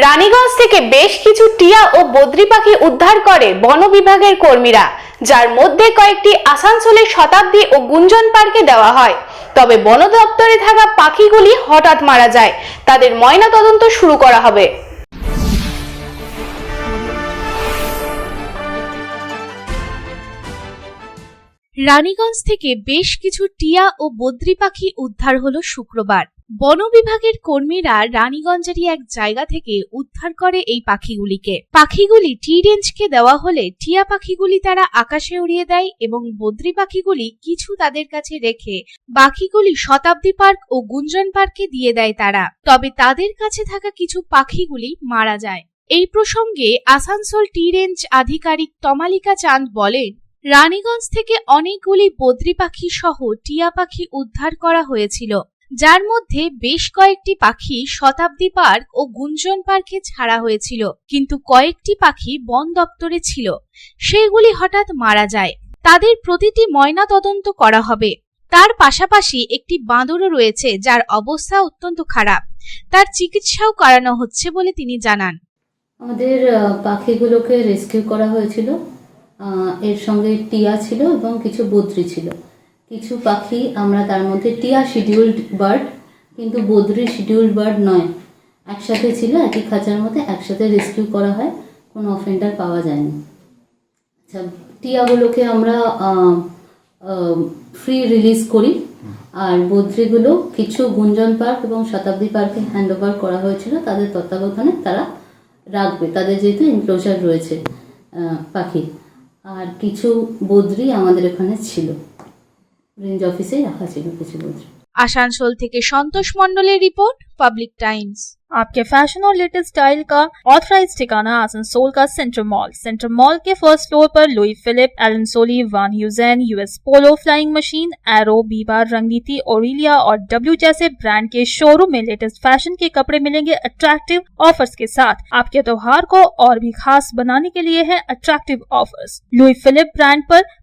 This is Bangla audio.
রানীগঞ্জ থেকে বেশ কিছু টিয়া ও বদ্রি পাখি উদ্ধার করে বন বিভাগের কর্মীরা, যার মধ্যে কয়েকটি আসানসোলের শতাব্দী ও গুঞ্জন পার্কে দেওয়া হয়। তবে বন দপ্তরে থাকা পাখিগুলি হঠাৎ মারা যায়। তাদের ময়না তদন্ত শুরু করা হবে। রানীগঞ্জ থেকে বেশ কিছু টিয়া ও বদ্রি পাখি উদ্ধার হলো শুক্রবার। বন বিভাগের কর্মীরা রানীগঞ্জেরই এক জায়গা থেকে উদ্ধার করে এই পাখিগুলিকে। পাখিগুলি টি রেঞ্জকে দেওয়া হলে টিয়া পাখিগুলি তারা আকাশে উড়িয়ে দেয় এবং বদ্রি পাখিগুলি কিছু তাদের কাছে রেখে বাকিগুলি শতাব্দী পার্ক ও গুঞ্জন পার্কে দিয়ে দেয় তারা। তবে তাদের কাছে থাকা কিছু পাখিগুলি মারা যায়। এই প্রসঙ্গে আসানসোল টি রেঞ্জ আধিকারিক তমালিকা চাঁদ বলেন, রানীগঞ্জ থেকে অনেকগুলি বদ্রি পাখি সহ টিয়া পাখি উদ্ধার করা হয়েছিল। যার মধ্যে বেশ কয়েকটি পাখি শতাব্দী পার্ক ও গুঞ্জন পার্কে ছাড়া হয়েছিল, কিন্তু কয়েকটি পাখি বন দপ্তরে ছিল। সেগুলি হঠাৎ মারা যায়। তাদের প্রতিটি ময়না তদন্ত করা হবে। তার পাশাপাশি একটি বাঁদরও রয়েছে, যার অবস্থা অত্যন্ত খারাপ। তার চিকিৎসাও করানো হচ্ছে বলে তিনি জানান। আমাদের পাখিগুলোকে রেস্কিউ করা হয়েছিল। এর সঙ্গে টিয়া ছিল এবং কিছু বদ্রি ছিল। কিছু পাখি আমরা তার মধ্যে টিয়া শিডিউল্ড বার্ড কিন্তু বদ্রি শিডিউল্ড বার্ড নয়। একসাথে ছিল একই খাঁচার মধ্যে একসাথে রেস্কিউ করা হয়, কোনো অফেন্ডার পাওয়া যায়নি। আচ্ছা টিয়াগুলোকে আমরা ফ্রি রিলিজ করি। আর বদ্রিগুলো কিছু গুঞ্জন পার্ক এবং শতাব্দী পার্কে হ্যান্ড ওভার করা হয়েছিল, তাদের তত্ত্বাবধানে তারা রাখবে। তাদের যেহেতু এনক্লোজার রয়েছে পাখি। আর কিছু বদ্রি আমাদের এখানে ছিল। রেঞ্জ অফিসেই রাখা ছিল কিছু বদ্রি আসানসোল থেকে সন্তোষ মণ্ডলের রিপোর্ট পাবলিক টাইমস आपके फैशन और लेटेस्ट स्टाइल का ऑथराइज ठिकाना आसनसोल का सेंटर मॉल सेंटर मॉल के फर्स्ट फ्लोर पर Louis Philippe Allen Solly Van Heusen US Polo Flying Machine Arrow Biba Rangriti Aurelia और डब्ल्यू जैसे ब्रांड के शोरूम में लेटेस्ट फैशन के कपड़े मिलेंगे अट्रैक्टिव ऑफर्स के साथ आपके त्योहार को और भी खास बनाने के लिए है attractive offers Louis Philippe brand पर